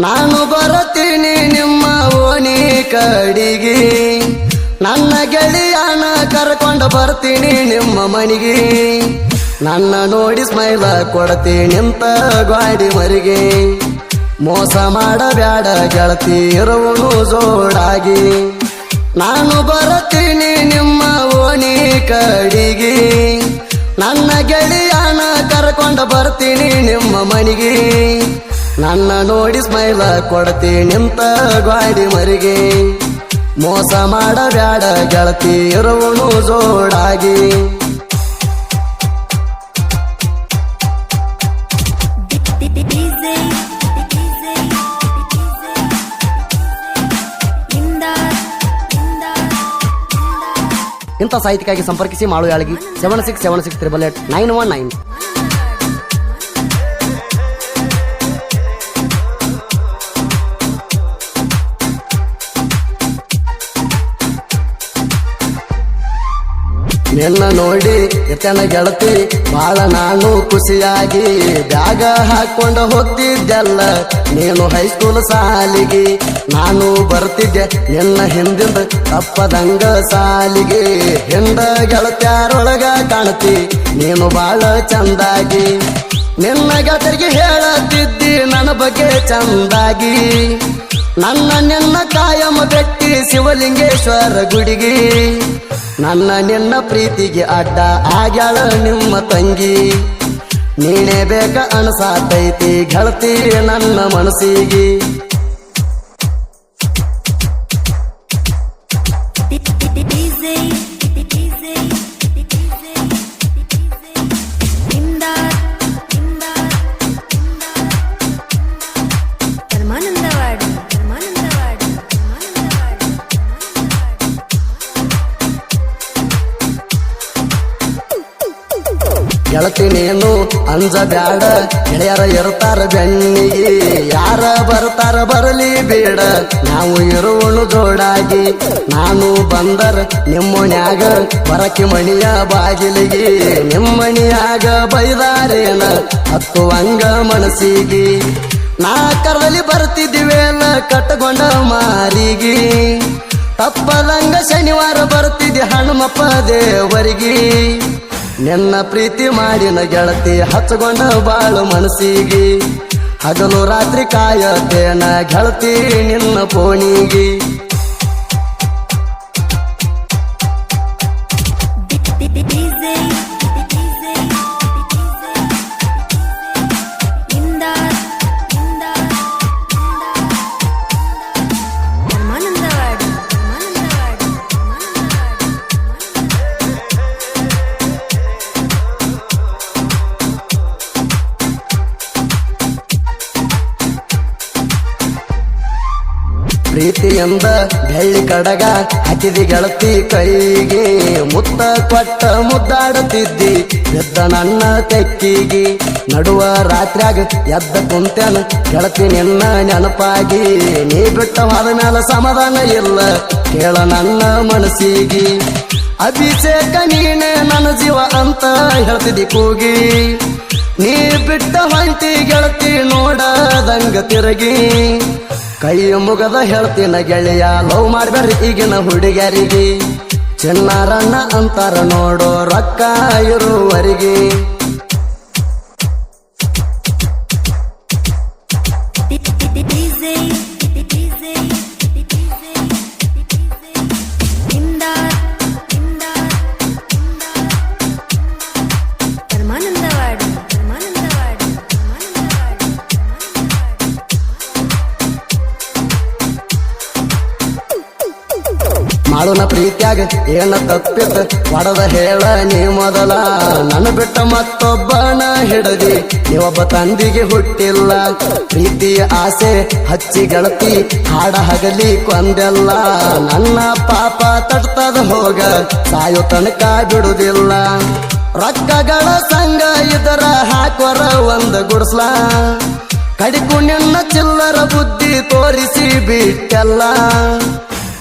ನಾನು ಬರುತ್ತೀನಿ ನಿಮ್ಮ ಓಣಿ ಕಡಿಗೆ. ನನ್ನ ಗೆಳೆಯನ ಕರ್ಕೊಂಡು ಬರ್ತೀನಿ ನಿಮ್ಮ ಮನೆಗೆ. ನನ್ನ ನೋಡಿ ಸ್ಮೈಲ ಕೊಡ್ತೀನಿ ನಿಂತ ಗಾಡಿ ಮರಿಗೆ ಮೋಸ ಮಾಡಬೇಡ ಗೆಳತಿ ಇರುವನು ಜೋಡಾಗಿ. ನಾನು ಬರುತ್ತೀನಿ ನಿಮ್ಮ ಓಣಿ ಕಡಿಗೆ. ನನ್ನ ಗೆಳೆಯನ ಕರ್ಕೊಂಡು ಬರ್ತೀನಿ ನಿಮ್ಮ ಮನೆಗೆ. ನನ್ನ ನೋಡಿ ಸ್ಮೈಲ ಕೊಡ್ತೀನಿ ನಿಂತ ಗಾಡಿ ಮರಿಗೆ ಮೋಸ ಮಾಡಬೇಡ ಗೆಳತಿ ಇರುವನು ಜೋಡಾಗಿ. ಇಂಥ ಸಾಹಿತ್ಯಕ್ಕಾಗಿ ಸಂಪರ್ಕಿಸಿ Malu Yalagi seven six seven six triple eight nine one nine ನಿನ್ನ ನೋಡಿ ಎತ್ತನ ಗೆಳತಿ, ಬಾಳ ನಾನು ಖುಷಿಯಾಗಿ ಬ್ಯಾಗ ಹಾಕೊಂಡು ಹೋಗ್ತಿದ್ದೆಲ್ಲ ನೀನು ಹೈಸ್ಕೂಲ್ ಸಾಲಿಗೆ. ನಾನು ಬರ್ತಿದ್ದೆ ನಿನ್ನ ಹಿಂದಿಂದ ತಪ್ಪದಂಗ ಸಾಲಿಗೆ. ಹಿಂದ ಗೆಳತ್ಯಾರೊಳಗ ಕಾಣತಿ, ನೀನು ಬಾಳ ಚಂದಾಗಿ. ನಿನ್ನ ಗೆಳತರಿಗೆ ಹೇಳತ್ತಿದ್ದಿ ನನ್ನ ಬಗ್ಗೆ ಚಂದಾಗಿ. ನನ್ನ ನಿನ್ನ ಕಾಯಮ ಬೆಟ್ಟಿ ಶಿವಲಿಂಗೇಶ್ವರ ಗುಡಿಗೆ. ನನ್ನ ನಿನ್ನ ಪ್ರೀತಿಗೆ ಅಡ್ಡ ಆಗ್ಯಾಳ ನಿಮ್ಮ ತಂಗಿ. ನೀನೇ ಬೇಕ ಅನ್ಸಾತೈತಿ ಗೆಳತಿ ನನ್ನ ಮನಸ್ಸಿಗೆ. days ಗೆಳತಿ ನೀನು ಅಂಜ ಬ್ಯಾಡ ಗೆಳೆಯರ ಇರ್ತಾರ ಬೆನ್ನಿಗೆ. ಯಾರ ಬರ್ತಾರ ಬರಲಿ ಬೇಡ. ನಾವು ಇರುವನು ಜೋಡಾಗಿ. ನಾನು ಬಂದರ ನಿಮ್ಮನ್ಯಾಗ ಬರಕಿ ಮಣಿಯ ಬಾಗಿಲಿಗೆ. ನಿಮ್ಮನಿಯಾಗ ಬೈದಾರೇನ? ಹತ್ತುವಂಗ ಮನಸ್ಸಿಗೆ. ನಾ ಕರದಲ್ಲಿ ಬರ್ತಿದ್ದೀವೇನ ಕಟ್ಟಗೊಂಡ ಮಾರಿಗೆ. ತಪ್ಪದಂಗ ಶನಿವಾರ ಬರ್ತಿದ್ದೆ ಹನುಮಪ್ಪ ದೇವರಿಗೆ. ನಿನ್ನ ಪ್ರೀತಿ ಮಾಡಿನ ಗೆಳತಿ ಹಚ್ಚಗೊಂಡ ಬಾಳು ಮನಸ್ಸಿಗೆ. ಹಗಲು ರಾತ್ರಿ ಕಾಯತೇನ ಗೆಳತಿ ನಿನ್ನ ಪೋಣಿಗೆ ಪ್ರೀತಿಯಿಂದ ಬೆಳ್ಳಿ ಕಡಗ ಹತ್ತಿದಿ ಗೆಳತಿ ಕೈಗೆ ಮುತ್ತ ಕೊಟ್ಟ ಮುದ್ದಾಡುತ್ತಿದ್ದಿ. ಎದ್ದ ನನ್ನ ತೆಕ್ಕಿಗೆ, ನಡುವ ರಾತ್ರಿಯಾಗ ಎದ್ದ ಕುಂತ್ಯಾನ, ಗೆಳತಿ ನಿನ್ನ ನೆನಪಾಗಿ, ನೀ ಬಿಟ್ಟ ಹೋದ ಮೇಲೆ ಸಮಾಧಾನ ಇಲ್ಲ, ಕೇಳ ನನ್ನ ಮನಸ್ಸಿಗೆ. ಅಭಿಷೇಕ ನೀನೇ ನನ್ನ ಜೀವ ಅಂತ ಹೇಳ್ತಿದ್ದಿ ಕೂಗಿ. ನೀ ಬಿಟ್ಟ ಹೊಂಟಿ ಗೆಳತಿ ನೋಡದಂಗ ತಿರುಗಿ. ಕೈ ಮುಗದ ಹೇಳ್ತೀನ ಗೆಳೆಯ ಲವ್ ಮಾಡ್ಬೇಡ್ರಿ ಈಗಿನ ಹುಡುಗರಿಗೆ ಚಿನ್ನಾರಣ್ಣ ಅಂತಾರ ನೋಡೋ ರೊಕ್ಕ ಇರುವರಿಗೆ. ಮಾಡೋಣ ಪ್ರೀತ್ಯಾಗ ಏನ ತಪ್ಪಿತ ಮಾಡದ ಹೇಳ ನೀ ಮೊದಲ. ನನ್ನ ಬಿಟ್ಟ ಮತ್ತೊಬ್ಬನ ಹಿಡದಿ ನೀವೊಬ್ಬ ತಂದಿಗೆ ಹುಟ್ಟಿಲ್ಲ. ಪ್ರೀತಿಯ ಆಸೆ ಹಚ್ಚಿ ಗಳತಿ, ಹಾಡ ಹಗಲಿ ಕೊಂದೆಲ್ಲ. ನನ್ನ ಪಾಪ ತಡ್ತದ ಹೋಗ, ಸಾಯೋ ತನಕ ಬಿಡುದಿಲ್ಲ. ರೊಕ್ಕಗಳ ಸಂಗ ಇದರ ಹಾಕೋರ ಒಂದ ಗುಡ್ಸ್ಲ. ಕಡಿಕು ನಿನ್ನ ಚಿಲ್ಲರ ಬುದ್ಧಿ ತೋರಿಸಿ ಬಿಟ್ಟಲ್ಲ.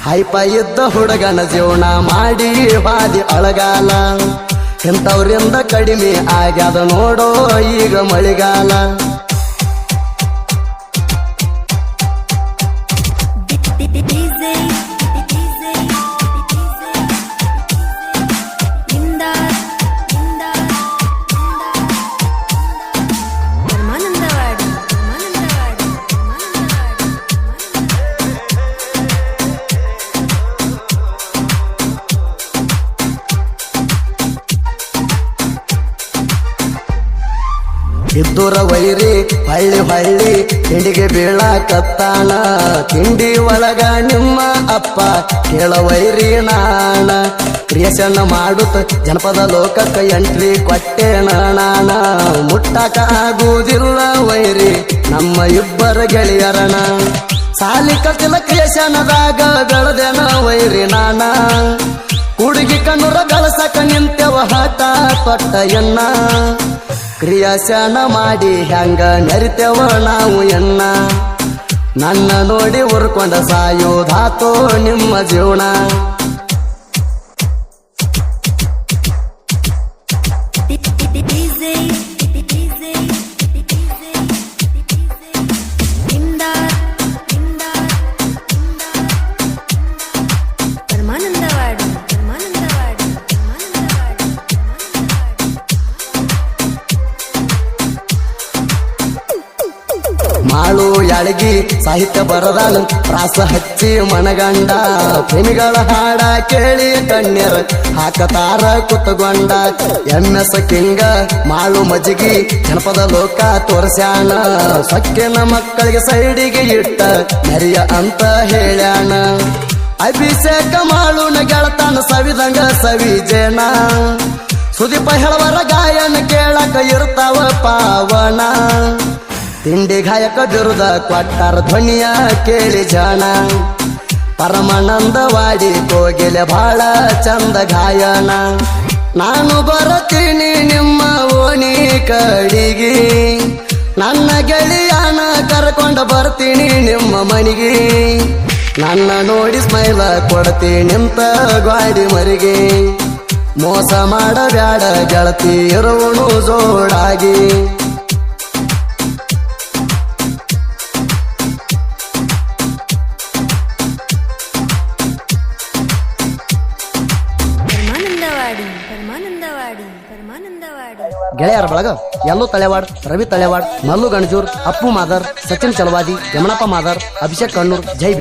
ಹೈಪ ಇದ್ದ ಹುಡುಗನ ಜೀವನ ಮಾಡಿ ಹಾದಿ ಅಳಗಾಲ. ಇಂಥವ್ರಿಂದ ಕಡಿಮೆ ಆಗ್ಯಾದ ನೋಡೋ ಈಗ ಮಳಿಗಾಲ. ಇದ್ದೂರ ವೈರಿ, ಹಳ್ಳಿ ಹಳ್ಳಿ ತಿಂಡಿಗೆ ಬೀಳಾಕತ್ತಾನ ತಿಂಡಿ ಒಳಗ ನಿಮ್ಮ ಅಪ್ಪ ಕೇಳ ವೈರಿ ನಾಣ. ಕ್ರಿಯೇಷನ್ ಮಾಡುತ್ತ ಜನಪದ ಲೋಕಕ್ಕೆ ಎಂಟ್ರಿ ಕೊಟ್ಟೇನ ನಾಣ. ಮುಟ್ಟಕ ಆಗುವುದಿಲ್ಲ ವೈರಿ, ನಮ್ಮ ಇಬ್ಬರ ಗೆಳೆಯರಣ ಸಾಲಿ ಕತ್ತಿನ ಕ್ರಿಯೇಷನದಾಗ ಬೆಳೆದೆನ ವೈರಿ ನಾಣ. ಹುಡುಗಿ ಕಣ್ಣುರ ಗಳಸಕ ನಿಂತೆವ ಹಠ ತೊಟ್ಟ ಎನ್ನ. ಕ್ರಿಯಾಶನ ಮಾಡಿ ಹೆಂಗ ನರಿತೇವ ನಾವು ಎನ್ನ? ನನ್ನ ನೋಡಿ ಉರ್ಕೊಂಡ ಸಾಯೋದಾತೋ ನಿಮ್ಮ ಜೀವನ? ಮಾಳು ಯಾಳಗಿ ಸಾಹಿತ್ಯ ಬರದಾಳು. ಪ್ರಾಸ ಹಚ್ಚಿ ಮನಗಂಡ, ಪ್ರೇಮಿಗಳ ಹಾಡ ಕೇಳಿ ಕಣ್ಣೀರ ಹಾಕತಾರ ಕುತ್ತಗೊಂಡ ಎಂ ಎಸ್ ಕಿಂಗ ಮಾಳು ಮಜಗಿ ಜನಪದ ಲೋಕ ತೋರ್ಸ್ಯಾಣ ಸೊಕ್ಕಿನ ಮಕ್ಕಳಿಗೆ ಸೈಡಿಗೆ ಇಟ್ಟ ನರಿಯ ಅಂತ ಹೇಳ್ಯಾಣ ಅಭಿಷೇಕ ಮಾಳುನ ಗೆಳತಾನ ಸವಿದಂಗ ಸವಿಜೇನ. ಸುದೀಪ ಹೇಳವರ ಗಾಯನ ಕೇಳಕ ಇರ್ತಾವ ಪಾವನ. ತಿಂಡಿ ಗಾಯಕ ಬಿರುದ ಕೊಟ್ಟಾರ ಧ್ವನಿಯ ಕೇಳಿ ಜಾಣ ಪರಮಾನಂದವಾಡಿ ಕೋಗಿಲೆ ಬಾಳ ಚಂದ ಗಾಯನ. ನಾನು ಬರತೀನಿ ನಿಮ್ಮ ಓಣಿ ಕಡಿಗೆ. ನನ್ನ ಗೆಳೆಯನ ಕರ್ಕೊಂಡು ಬರ್ತೀನಿ ನಿಮ್ಮ ಮನೆಗೆ. ನನ್ನ ನೋಡಿ ಸ್ಮೈಲ ಕೊಡ್ತೀನಿ ನಿಂತ ಗಾಡಿ ಮರಿಗೆ. ಮೋಸ ಮಾಡಬ್ಯಾಡ ಗೆಳತಿ ಇರುವನು ಜೋಡಾಗಿ. ಗೆಳೆಯರ ಬಳಗ ಯಲ್ಲು ತಳೆವಾಡ್, ರವಿ ತಳೆವಾಡ್, ಮಲ್ಲು ಗಣಜೂರ್ ಅಪ್ಪು ಮಾದರ್, ಸಚಿನ್ ಚಲವಾದಿ, ಯಮನಪ್ಪ ಮಾದರ್, ಅಭಿಷೇಕ್ ಕಣ್ಣೂರ್, ಜೈ